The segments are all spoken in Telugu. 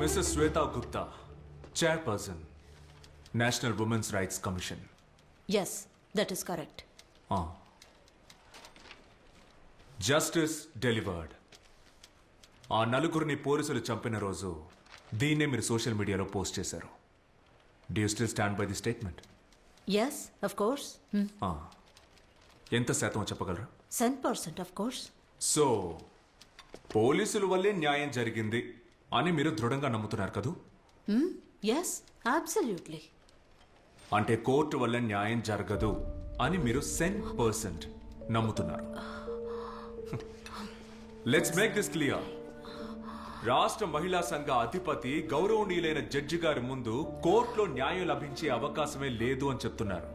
Mrs Shweta Gupta chairperson national women's rights commission yes that is correct justice delivered ఆ నలుగురిని పోలీసులు చంపిన రోజు దీన్నే మీరు సోషల్ మీడియాలో పోస్ట్ చేశారు. Do still stand by the statement yes of course ఎంత శాతం చెప్పగలరా? Cent percent of course so పోలీసుల వల్లే న్యాయం జరిగింది. అని మీరు దృఢంగా నమ్ముతున్నారు కదూ? ఎస్ అబ్సల్యూట్లీ అంటే కోర్టు వల్ల న్యాయం జరగదు అని మీరు సెన్ పర్సెంట్ నమ్ముతున్నారు. లెట్స్ మేక్ దిస్ క్లియర్ రాష్ట్ర మహిళా సంఘ అధిపతి గౌరవనీయులైన జడ్జి గారి ముందు కోర్టులో న్యాయం లభించే అవకాశమే లేదు అని చెప్తున్నారు.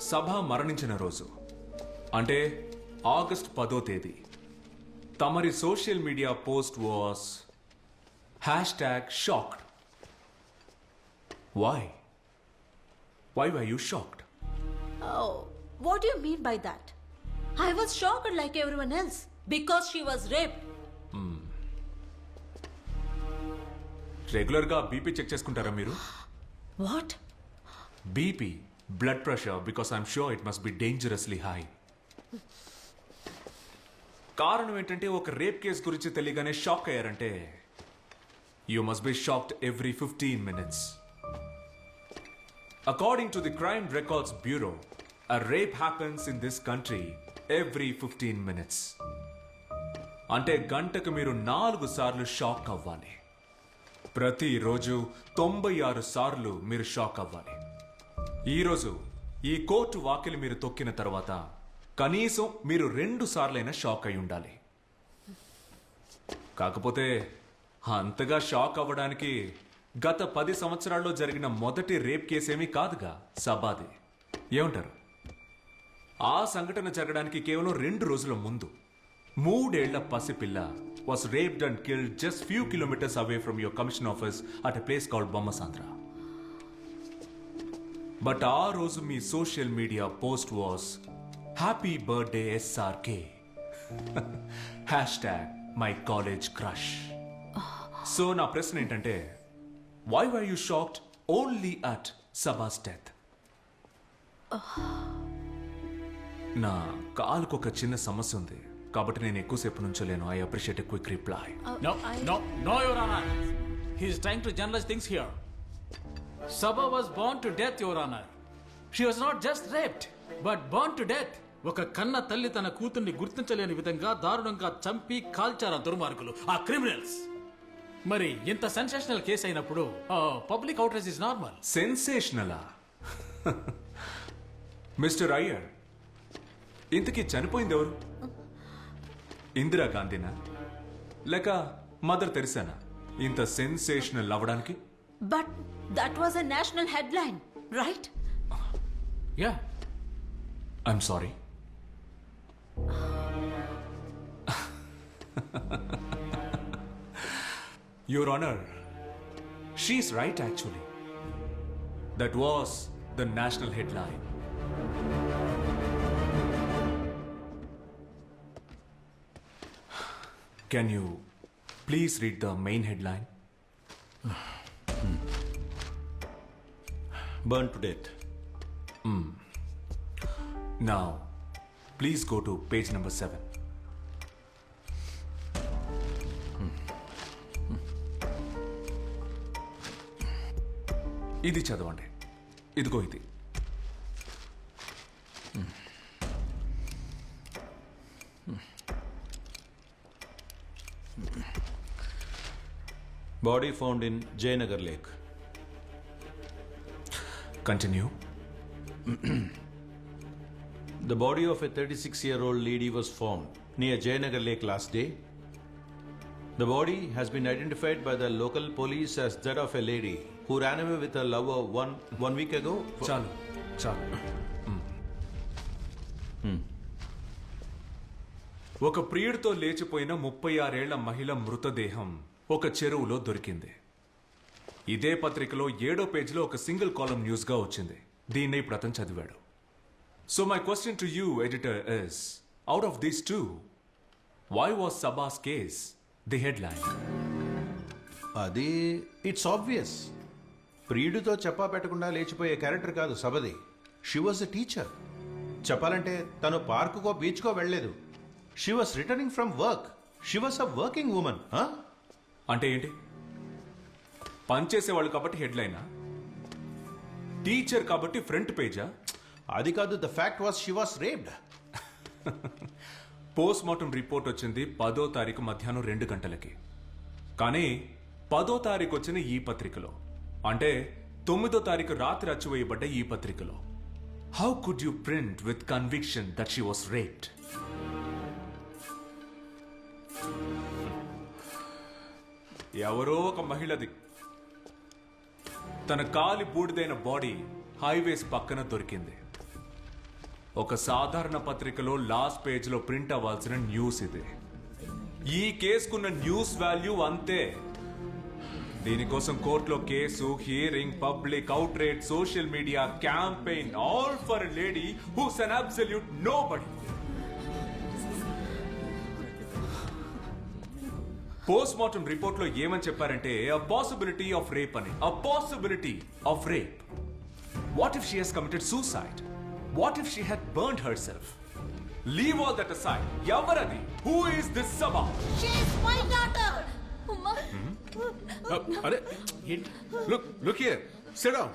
సభ మరణించిన రోజు. అంటే ఆగస్ట్ పదో తేదీ. తమరి social media post was hashtag shocked why why why you shocked Oh, what do you mean by that? I was shocked like everyone else because she was raped. రెగ్యులర్గా బీపీ చెక్ చేసుకుంటారా మీరు What? BP blood pressure because I'm sure it must be dangerously high కారణం ఏంటంటే ఒక రేప్ కేస్ గురించి తెలియగానే షాక్ అయ్యారంటే you must be shocked every fifteen minutes according to the crime records bureau a rape happens in this country every fifteen minutes అంటే గంటకు మీరు నాలుగు సార్లు షాక్ అవ్వాలి. ప్రతిరోజు తొంభై ఆరు సార్లు మీరు షాక్ అవ్వాలి. ఈరోజు ఈ కోర్టు వాకిలి మీరు తొక్కిన తర్వాత కనీసం మీరు రెండు సార్లైనా షాక్ అయి ఉండాలి. కాకపోతే అంతగా షాక్ అవ్వడానికి గత పది సంవత్సరాల్లో జరిగిన మొదటి రేప్ కేసేమీ కాదుగా సబాది. ఏమంటారు? ఆ సంఘటన జరగడానికి కేవలం రెండు రోజుల ముందు మూడేళ్ళ పసిపిల్ల was raped and killed just few kilometres away from your commission office at a place called Bommasandra but ఆ రోజు మీ social media post was happy birthday SRK hashtag my college crush so నా ప్రశ్న ఏంటంటే why why you shocked only at Saba's death నా కాలుకు ఒక చిన్న సమస్య ఉంది కాబట్టి నేను ఎక్కువసేపు నుంచోలేను I appreciate a quick reply No, no, no, Your Honor. He is trying to generalize things here. Sabha was born to death, Your Honor. She was not just raped, but born to death. ఒక కన్న తల్లి తన కూతుర్ని గుర్తించలేని విధంగా దారుణంగా చంపి కాల్చారు ఆ దుర్మార్గులు. ఆ క్రిమినల్స్! మరి ఇంత సెన్సేషనల్ కేసు అయినప్పుడు పబ్లిక్ అవుట్రేజ్ ఇస్ నార్మల్ సెన్సేషనలా మిస్టర్ అయ్యర్ ఇంతకీ చనిపోయింది ఎవరు ఇందిరా గాంధీనా లేక మదర్ తెరిసానా? ఇంత సెన్సేషనల్ అవ్వడానికి? But that was a national headline, right? Yeah I'm sorry Your Honor, she's right actually. That was the national headline. Can you please read the main headline? Hmm. Burned to death. Hmm. Now, please go to page number seven ఇది చదవండి. ఇదిగో ఇది. Body found in Jayanagar lake continue The body of a 36 year old lady was found near Jayanagar Lake last day. The body has been identified by the local police as that of a lady who ran away with her lover one, one week ago. చాలు చాలు ఒక ప్రియుడితో లేచిపోయిన ముప్పై ఆరేళ్ళ మహిళ మృతదేహం ఒక చెరువులో దొరికింది ఇదే పత్రికలో ఏడో పేజీలో ఒక సింగిల్ కాలం న్యూస్గా వచ్చింది దీన్నే ఇప్పుడు అతను చదివాడు so my question to you editor is out of these two why was Saba's case the headline అది ఇట్స్ ఆబ్వియస్ ప్రియుడితో చెప్పా పెట్టకుండా లేచిపోయే క్యారెక్టర్ కాదు సబది. షీ వాజ్ ఎ టీచర్ చెప్పాలంటే తను పార్కుకో బీచ్కో వెళ్ళలేదు. She was returning from work she was a working women అంటే ఏంటి? పనిచేసేవాళ్ళు కాబట్టి హెడ్లైనా? టీచర్ కాబట్టి ఫ్రంట్ పేజా? అది కాదు the fact was she was raped post mortem report వచ్చింది పదో తారీఖు మధ్యాహ్నం రెండు గంటలకి. కానీ పదో తారీఖు వచ్చిన ఈ పత్రికలో. అంటే తొమ్మిదో తారీఖు రాత్రి అచ్చివేయబడ్డ ఈ పత్రికలో. How could you print with conviction that she was raped ఎవరో ఒక మహిళది. తన కాలి బూడిదైన బాడీ హైవేస్ పక్కన దొరికింది. ఒక సాధారణ పత్రికలో లాస్ట్ పేజ్లో ప్రింట్ అవ్వాల్సిన న్యూస్ ఇది. ఈ కేసుకున్న న్యూస్ వాల్యూ అంతే. దీనికోసం కోర్టులో case hearing public outright social media campaign all for lady whose an absolute nobody post mortem రిపోర్ట్లో ఏమని చెప్పారంటే అ పాసిబిలిటీ ఆఫ్ రేప్ అని. A possibility of rape what if she has committed suicide what if she had burn herself leave all that aside ఎవరది హూ ఇస్ దిస్ సభా She's my daughter. Uma, అరే look look here sit down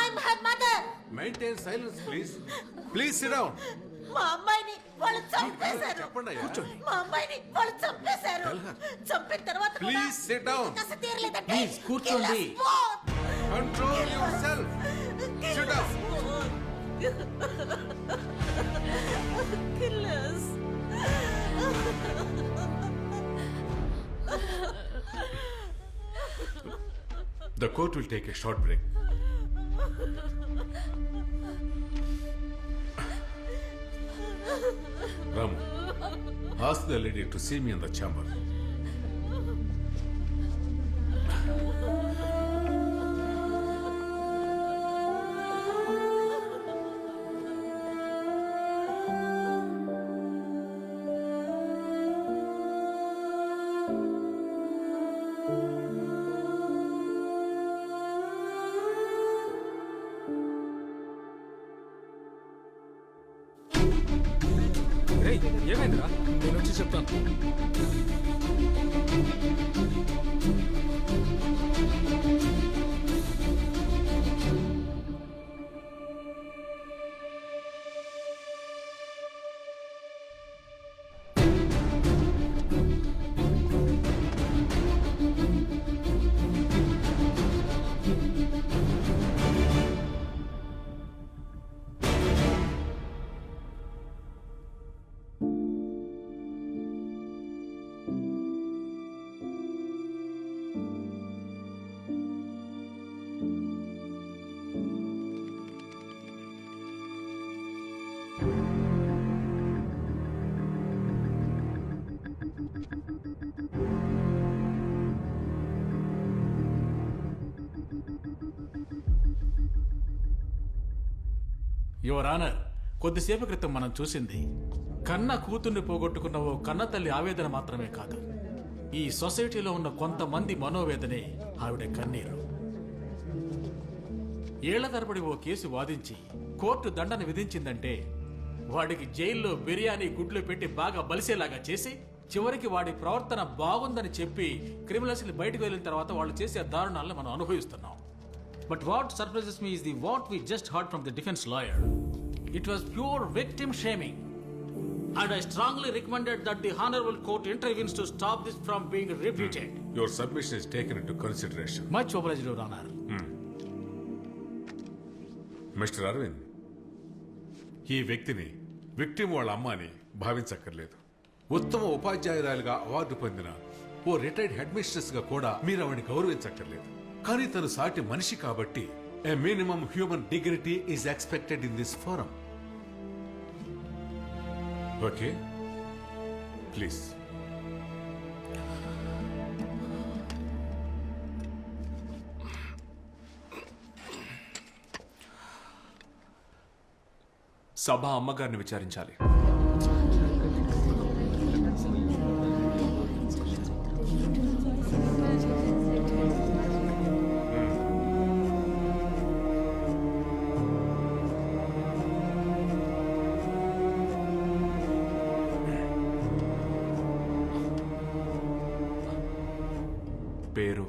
I'm her mother. Maintain silence please please sit down మా అమ్మాయిని వాళ్ళు చంపేశారు చెప్పండి అయ్యా. కూర్చోండి. మా అమ్మాయిని వాళ్ళు చంపేశారు Tell her. చంపిన తర్వాత కూడా Please sit down. కసి తీరలేదంటే Please, కూర్చోండి. kill us both. Control yourself Kill Sit down. us both. Klas. The court will take a short break. Ramu, ask the lady to see me in the chamber. చెప్తాను. యువర్ ఆనర్ కొద్దిసేపు క్రితం మనం చూసింది కన్న కూతుర్ని పోగొట్టుకున్న ఓ కన్న తల్లి ఆవేదన మాత్రమే కాదు. ఈ సొసైటీలో ఉన్న కొంతమంది మనోవేదనే ఆవిడ కన్నీరు. ఏళ్ళ తరబడి ఓ కేసు వాదించి కోర్టు దండన విధించిందంటే వాడికి జైల్లో బిర్యానీ గుడ్లు పెట్టి బాగా బలిసేలాగా చేసి చివరికి వాడి ప్రవర్తన బాగుందని చెప్పి క్రిమినల్స్ని బయటకు వెళ్ళిన తర్వాత వాళ్ళు చేసే దారుణాలను మనం అనుభవిస్తున్నాం. But what surprises me is the what we just heard from the defence lawyer it was pure victim shaming and I strongly recommended that the honourable court intervenes to stop this from being repeated your submission is taken to consideration much obliged your honour mister Aravind ఈ వ్యక్తిని విక్టిమ్ వాళ్ళ అమ్మ అని భావించక్కర్లేదు. ఉత్తమ ఉపాధ్యాయురాలుగా అవార్డు పొందిన ఓ రిటైర్డ్ హెడ్ మిస్ట్రెస్గా కూడా మీరు ఆవిడని గౌరవించక్కర్లేదు. కానీ తను సాటి మనిషి కాబట్టి a minimum human dignity is expected in this forum okay please సభ అమ్మగారిని విచారించాలి. పేరు?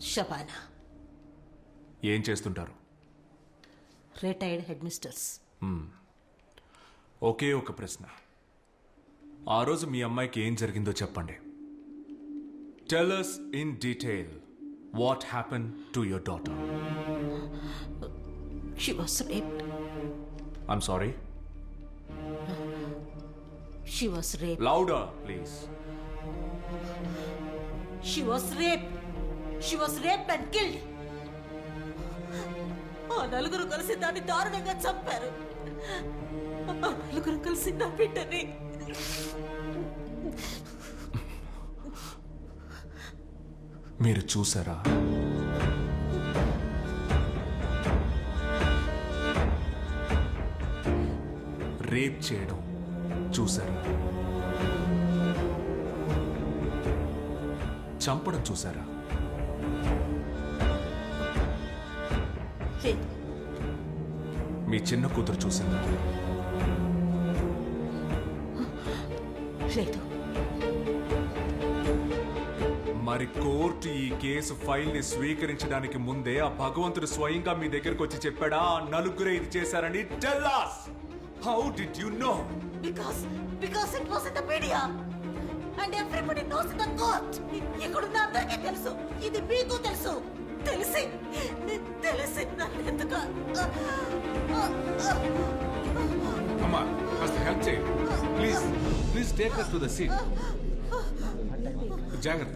షబానా. ఏం చేస్తుంటారు? Retired head misters. ఒకే ఒక ప్రశ్న. ఆ రోజు మీ అమ్మాయికి ఏం జరిగిందో చెప్పండి. Tell us in detail what happen to your daughter she was raped I'm sorry she was rape louder please She was rape she was rape and killed ఆ నలుగురు కలిసి దాన్ని దారుణంగా చంపారు. ఆ నలుగురు కలిసి నా బిడ్డని. మీరు చూసారా? రేప్ చేయడం చూసారా? చంపడం చూసారా? లేదు మీ చిన్న కూతురు చూసిందా? లేదు. మరి కోర్టు ఈ కేసు ఫైల్ని స్వీకరించడానికి ముందే ఆ భగవంతుడు స్వయంగా మీ దగ్గరకు వచ్చి చెప్పాడా ఆ నలుగురే ఇది చేశారని? Tell us! How did you know because because it was in the media and everybody knows the court ఇక్కడున్న అందరికీ తెలుసు. ఇది మీకు తెలుసు. తెలిసి తెలిసి నన్ను ఎందుకు అమ్మా కాస్త హెల్ప్ చేయండి. Please please take us to the seat జాగ్రత్త.